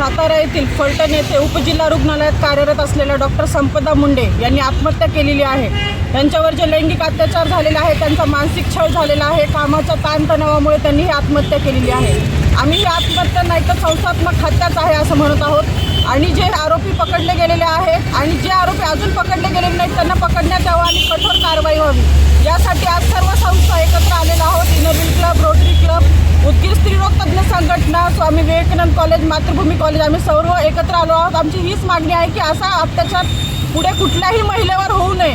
सातारा येथील फलटण येथे उपजिल्हा रुग्णालयात कार्यरत असलेल्या डॉक्टर संपदा मुंडे यांनी आत्महत्या केलेली आहे. त्यांच्यावर जे लैंगिक अत्याचार झालेले आहे त्यांचा मानसिक छळ झालेला आहे कामाच्या ताणतणावामुळे त्यांनी ही आत्महत्या केलेली आहे. आम्ही ही आत्महत्या नाही तर संस्थात्मक हत्याच आहे असं म्हणत आहोत. आणि जे आरोपी पकडले गेलेले आहेत आणि जे आरोपी अजून पकडले गेलेले नाहीत त्यांना पकडण्यात यावं आणि कठोर कारवाई व्हावी. यासाठी आज सर्व संस्था एकत्र आलेलो आहोत. संघटना स्वामी विवेकानंद कॉलेज मातृभूमी कॉलेज आम्ही सर्व एकत्र आलो आहोत. आमची हीच मागणी आहे की असा अत्याचार पुढे कुठल्याही महिलेवर होऊ नये.